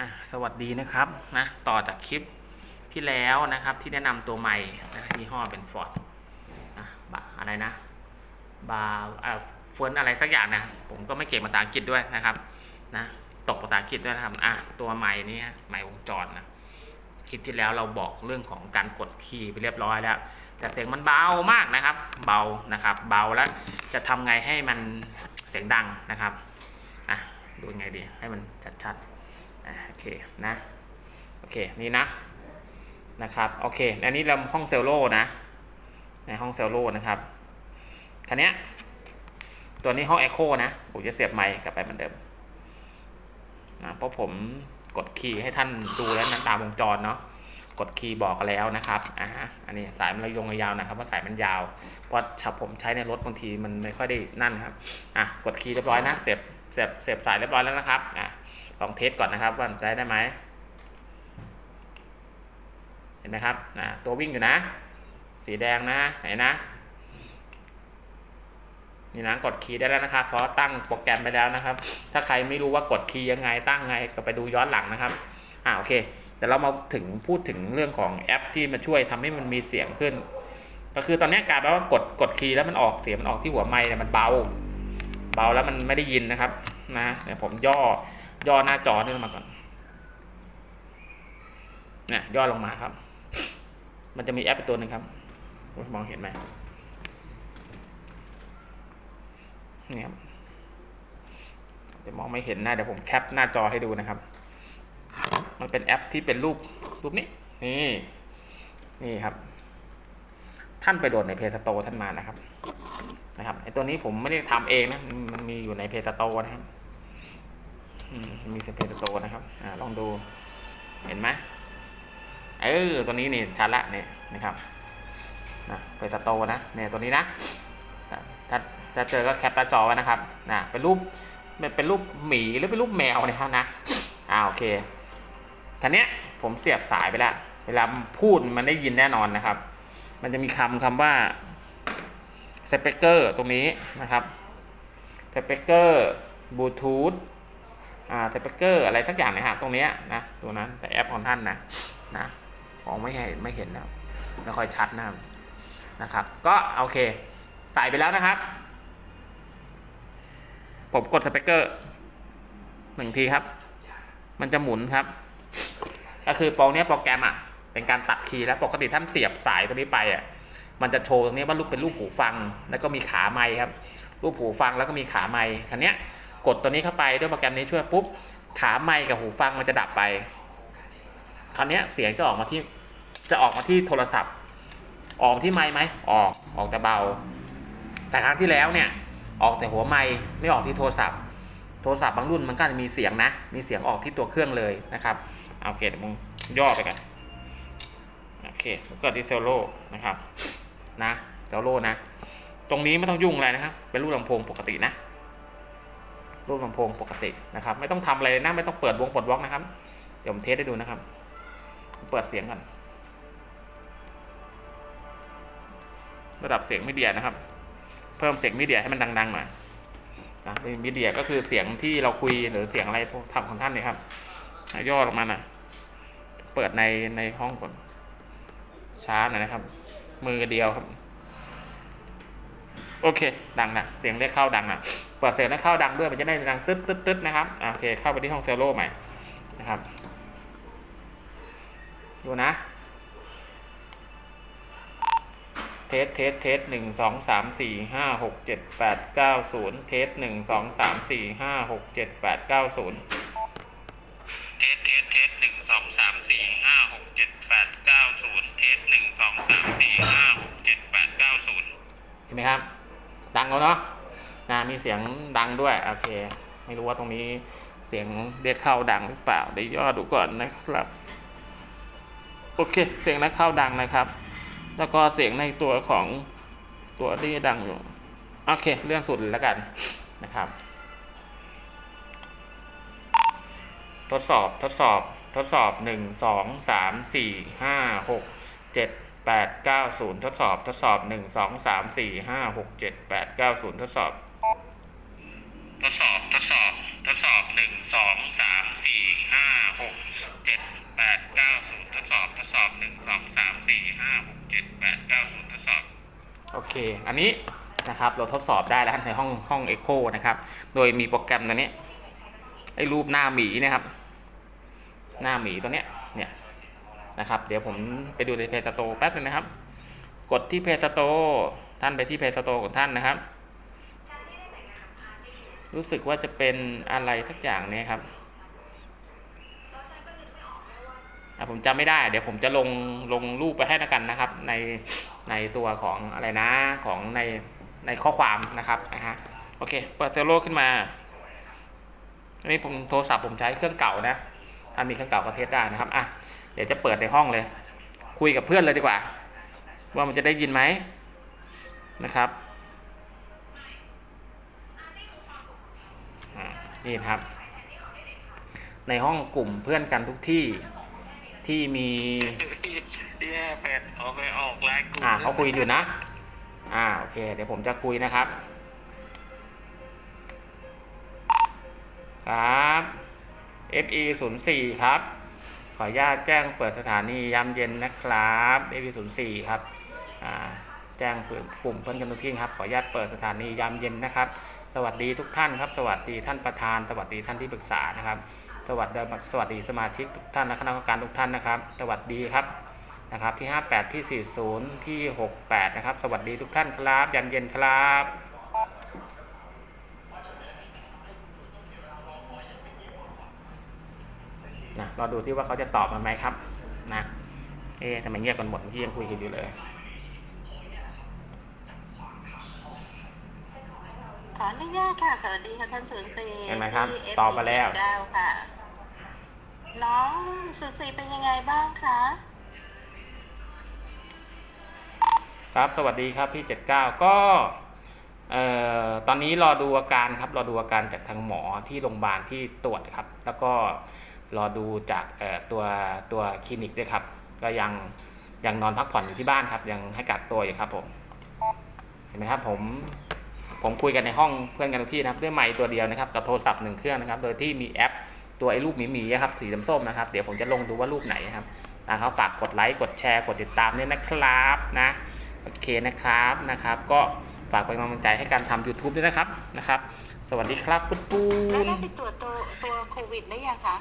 อะสวัสดีนะครับนะต่อจากคลิปที่แล้วนะครับที่แนะนำตัวใหม่นะยี่ห้อเป็นฟอร์ดนะบะอะไรนะบาอ่าเฟิร์นอะไรสักอย่างนะผมก็ไม่เก่งภาษาอังกฤษด้วยนะครับนะตกภาษาอังกฤษด้วยนะครับอะตัวใหม่นี้ใหม่วงจรนะคลิปที่แล้วเราบอกเรื่องของการกดคีย์ไปเรียบร้อยแล้ว แต่เสียงมันเบามากนะครับ เบานะครับ เบาแล้วจะทำไงให้มันเสียงดังนะครับอะดูไงดีให้มันชัดๆ โอเคนะโอเคนี่นะนะครับโอเคอันนี้เราห้องเซลโลนะในห้องเซลโลนะครับคันนี้ตัวนี้ห้อง Echo นะผมจะเสียบไมค์กลับไปเหมือนเดิมนะเพราะผมกดคีย์ให้ท่านดูแล้วนั้นตามวงจรเนาะกดคีย์บอกแล้วนะครับอ่าอันนี้สายมันระยงระยาวนะครับเพราะสายมันยาวเพราะฉับผมใช้ในรถบางทีมันไม่ค่อยได้นั่นครับอะกดคีย์เรียบร้อยนะเสียบ เสียบเสียบสายเรียบร้อยแล้วนะครับอะลองเทสก่อนนะครับว่าได้ได้ไหมเห็นไหมครับนะตัววิ่งอยู่นะ สีแดงนะไหนนะนี่นะกดคีย์ได้แล้วนะครับ เพราะตั้งโปรแกรมไปแล้วนะครับ ถ้าใครไม่รู้ว่ากดคีย์ยังไงตั้งไงก็ไปดูย้อนหลังนะครับอ่าโอเคแต่เรามาถึงพูดถึงเรื่องของแอปที่มาช่วยทำให้มันมีเสียงขึ้น ก็คือตอนนี้การแปลว่ากดกดคีย์แล้วมันออกเสียงมันออกที่หัวไมค์เนี่ยมันเบา เบาแล้วมันไม่ได้ยินนะครับ นะเดี๋ยวผมย่อย่อหน้าจอนี่ลงมาก่อนเนี่ยย่อลงมาครับ มันจะมีแอปอีกตัวหนึ่งครับมองเห็นไหมเนี่ยครับจะมองไม่เห็นนะเดี๋ยวผมแคปหน้าจอให้ดูนะครับ มันเป็นแอปที่เป็นรูปรูปนี้ นี่ นี่ครับ ท่านไปโหลดในเพจสโตท่านมานะครับ นะครับไอตัวนี้ผมไม่ได้ทำเองนะมันมีอยู่ในเพจสโตนะครับมีสเปรย์โตนะครับอลองดูเห็นไหมเออตัวนี้นี่ชัดละเนี่ยนะครับนะเป็นสโตนะเนี่ยตัวนี้นะถ้าถ้าเจอก็แคปหน้าจอไว้นะครับนะเป็นรูปเป็นเป็นรูปหมีหรือเป็นรูปแมวนะครับนะอ่าโอเคทีเนี้ผมเสียบสายไปแล้วเวลาพูดมันได้ยินแน่นอนนะครับ มันจะมีคำคำว่า สเปกเกอร์ตรงนี้นะครับสเปกเกอร์บลูทูธอ่าสเปกเกอร์อะไรทั้งอย่างนะฮะตรงเนี้ยนะตัวนั้นแต่แอปของท่านนะนะมองไม่เห็นไม่เห็นนะไม่ค่อยชัดนะครับนะครับ ก็โอเค ใส่ไปแล้วนะครับ ผมกดสเปกเกอร์หนึ่งทีครับ มันจะหมุนครับ ก็คือโปรเนี้ยโปรแกรมอะเป็นการตัดคีย์แล้วปกติท่านเสียบสายตัวนี้ไปอะ มันจะโชว์ตรงนี้ว่ารูปเป็นรูปหูฟัง แล้วก็มีขาไม้ครับรูปหูฟังแล้วก็มีขาไม้คันนี้กดตัวนี้เข้าไปด้วยโปรแกรมนี้ช่วยปุ๊บขาไมค์กับหูฟังมันจะดับไปคราวนี้เสียงจะออกมาที่จะออกมาที่โทรศัพท์ ออกที่ไมค์ไหมออกออกแต่เบา แต่ครั้งที่แล้วเนี่ยออกแต่หัวไมค์ไม่ออกที่โทรศัพท์ โทรศัพท์บางรุ่นมันก็จะมีเสียงนะ มีเสียงออกที่ตัวเครื่องเลยนะครับเอาโอเคเดี๋ยวมึงย่อไปกันโอเคก็ที่เซลโลนะครับ นะเซลโลนะ ตรงนี้ไม่ต้องยุ่งอะไรนะครับ เป็นรูปลำโพงปกตินะ รูปลำโพงปกตินะครับ ไม่ต้องทำอะไรนะ ไม่ต้องเปิดวงปลดบล็อกนะครับ เดี๋ยวผมเทสให้ดูนะครับ เปิดเสียงก่อน ระดับเสียงมีเดียนะครับ เพิ่มเสียงมีเดียให้มันดังๆหน่อยนะมีเดียก็คือเสียงที่เราคุยหรือเสียงอะไรทำของท่านเนี่ยครับย่อลงมาหน่อยเปิดในในห้องก่อนช้าหน่อยนะครับ มือเดียวครับ โอเค ดังนะเสียงได้เข้าดังนะเปิดเสียงได้เข้าดังด้วยมันจะได้ดังตึ๊ดตึ๊ดตึ๊ดนะครับโอเค เข้าไปที่ห้องเซลโล่ใหม่นะครับดูนะ เทส เทส เทสหนึ่งสองสามสี่ห้าหกเจ็ดแปดเก้าศูนย์เทสหนึ่งสองสามสี่ห้าหกเจ็ดแปดเก้าศูนย์เทสเทสเทสหนึ่งสองสามสี่ห้าหกเจ็ดแปดเก้าศูนย์เทสหนึ่งสองสามสี่ ห้าหกเจ็ดแปดเก้าศูนย์เห็นไหมครับ ดังแล้วเนาะนะมีเสียงดังด้วย โอเค ไม่รู้ว่าตรงนี้เสียงเรียกเข้าดังหรือเปล่าเดี๋ยวย่อดูก่อนนะครับ โอเค เสียงนักเข้าดังนะครับ แล้วก็เสียงในตัวของตัวที่ดังอยู่ โอเค เรื่องสุดแล้วกันนะครับ ทดสอบทดสอบทดสอบหนึ่งสองสามสี่ห้าหกเจ็ด 8 9 0 ทดสอบ ทดสอบ 1 2 3 4 5 6 7 8 9 0 ทดสอบ ทดสอบ ทดสอบ ทดสอบ 1 2 3 4 5 6 7 8 9 0 ทดสอบ ทดสอบ 1 2 3 4 5 6 7 8 9 0 ทดสอบ โอเค อันนี้นะครับ เราทดสอบได้แล้วในห้องห้อง Echo นะครับ โดยมีโปรแกรมตัวนี้ ไอ้รูปหน้าหมีนะครับ หน้าหมีตัวเนี้ย เนี่ย นะครับเดี๋ยวผมไปดูในเพจสโตแป๊บนึงนะครับ กดที่เพจสโตท่านไปที่เพจสโตของท่านนะครับ รู้สึกว่าจะเป็นอะไรสักอย่างเนี่ยครับอะผมจำไม่ได้ เดี๋ยวผมจะลงลงรูปไปให้นะกันนะครับ ในในตัวของอะไรนะของในในข้อความนะครับนะฮะโอเคเปิดเซลโลขึ้นมาอันนี้ผมโทรศัพท์ผมใช้เครื่องเก่านะถ้ามีเครื่องเก่าก็เทสได้นะครับอะ ดี๋ยวจะเปิดในห้องเลย คุยกับเพื่อนเลยดีกว่า ว่ามันจะได้ยินไหมนะครับอ่านี่นะครับ ในห้องกลุ่มเพื่อนกันทุกที่ที่มีแย่เป็ดเอาไปออกไลน์กลุ่มอ่าเขาคุยอยู่นะ อ่าโอเค เดี๋ยวผมจะคุยนะครับ ครับ FE 0 4ครับ ขออนุญาตแจ้งเปิดสถานียามเย็นนะครับ FE 0 4ครับแจ้งเปิดกลุ่มเพื่อนกันทุกที่ครับ ขออนุญาตเปิดสถานียามเย็นนะครับ สวัสดีทุกท่านครับ สวัสดีท่านประธาน สวัสดีท่านที่ปรึกษานะครับ สวัสดีสวัสดีสมาชิกทุกท่านและคณะกรรมการทุกท่านนะครับ สวัสดีครับนะครับที่ 58ที่40ที่68นะครับ สวัสดีทุกท่านครับยันเย็นครับ นะเราดูที่ว่าเขาจะตอบมาไหมครับนะเอ๊ะทำไมเงียบกันหมดเมื่อกี้ยังคุยกันอยู่เลยขออนุญาตค่ะสวัสดีค่ะท่านสุนทรีเห็นไหมครับที่ตอบมาแล้ว FB 9ค่ะน้องสุนทรีเป็นยังไงบ้างคะครับสวัสดีครับพี่ 79 ก็เอ่อตอนนี้รอดูอาการครับรอดูอาการจากทางหมอที่โรงพยาบาลที่ตรวจครับ แล้วก็ รอดูจากตัวตัวคลินิกด้วยครับ ก็ยังยังนอนพักผ่อนอยู่ที่บ้านครับ ยังให้กักตัวอยู่ครับผม เห็นไหมครับผมผมคุยกันในห้องเพื่อนกันทุกที่นะครับด้วยไมค์ตัวเดียวนะครับกับโทรศัพท์หนึ่งเครื่องนะครับ โดยที่มีแอปตัวไอ้รูปหมีๆอะครับสีส้มๆนะครับ เดี๋ยวผมจะลงดูว่ารูปไหนนะครับนะครับฝากกดไลค์กดแชร์กดติดตามด้วยนะครับนะโอเคนะครับนะครับ ก็ฝากเป็นกำลังใจให้การทำ YouTube ด้วยนะครับนะครับ สวัดดีครับปุ้นปูแล้วได้ไปตรวจตัวตัวโควิดได้ยังคะ